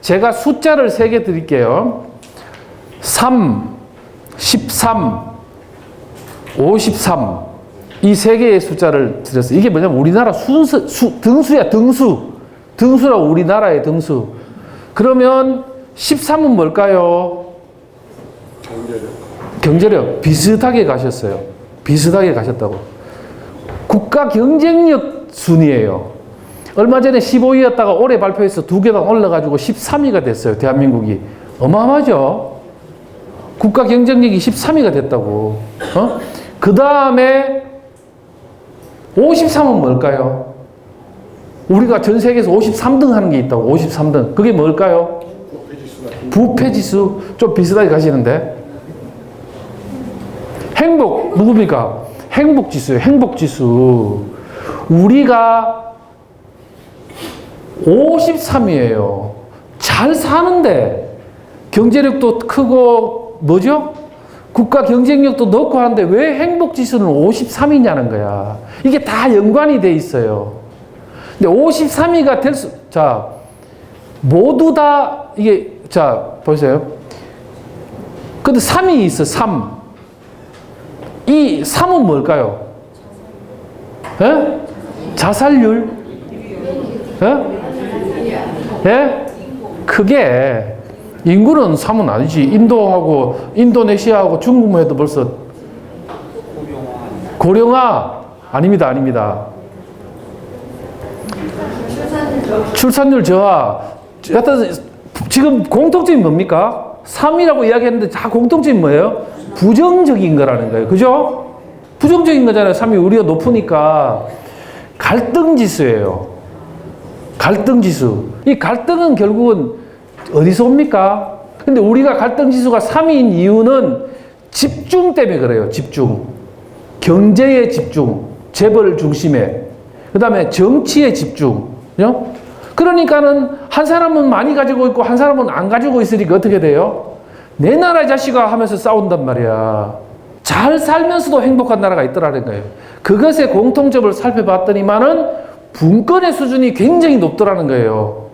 제가 숫자를 세 개 드릴게요. 3, 13, 53. 이 세 개의 숫자를 드렸어요. 이게 뭐냐면 우리나라 순서, 수, 등수야, 등수. 등수라고 우리나라의 등수. 그러면 13은 뭘까요? 경제력. 비슷하게 가셨어요. 비슷하게 가셨다고. 국가 경쟁력 순이에요. 얼마 전에 15위였다가 올해 발표해서 두 계단 올라가지고 13위가 됐어요. 대한민국이. 어마어마하죠? 국가 경쟁력이 13위가 됐다고. 어? 그 다음에 53은 뭘까요? 우리가 전 세계에서 53등 하는 게 있다고. 53등. 그게 뭘까요? 부패 지수. 좀 비슷하게 가시는데. 행복. 누굽니까? 행복 지수예요. 행복 지수. 우리가 53이에요. 잘 사는데 경제력도 크고 뭐죠? 국가 경쟁력도 높고 하는데 왜 행복 지수는 53이냐는 거야. 이게 다 연관이 돼 있어요. 근데 53위가 될 수, 자, 모두 다 이게, 자, 보세요. 근데 3이 있어, 3. 이 3은 뭘까요? 예? 자살률? 예? 예? 크게 인구는 3은 아니지. 인도하고 인도네시아하고 중국만 해도 벌써 고령화 아닙니다. 아닙니다. 출산율 저하. 여튼 지금 공통점이 뭡니까? 3이라고 이야기했는데 다 공통점이 뭐예요? 부정적인 거라는 거예요. 그죠? 부정적인 거잖아요. 3이 우리가 높으니까 갈등 지수예요. 갈등 지수. 이 갈등은 결국은 어디서 옵니까? 근데 우리가 갈등 지수가 3위인 이유는 집중 때문에 그래요. 집중. 경제에 집중. 재벌 중심에. 그 다음에 정치에 집중. 그죠? 그러니까는 한 사람은 많이 가지고 있고 한 사람은 안 가지고 있으니까 어떻게 돼요? 내 나라 자식아 하면서 싸운단 말이야. 잘 살면서도 행복한 나라가 있더라는 거예요. 그것의 공통점을 살펴봤더니만은 분권의 수준이 굉장히 높더라는 거예요.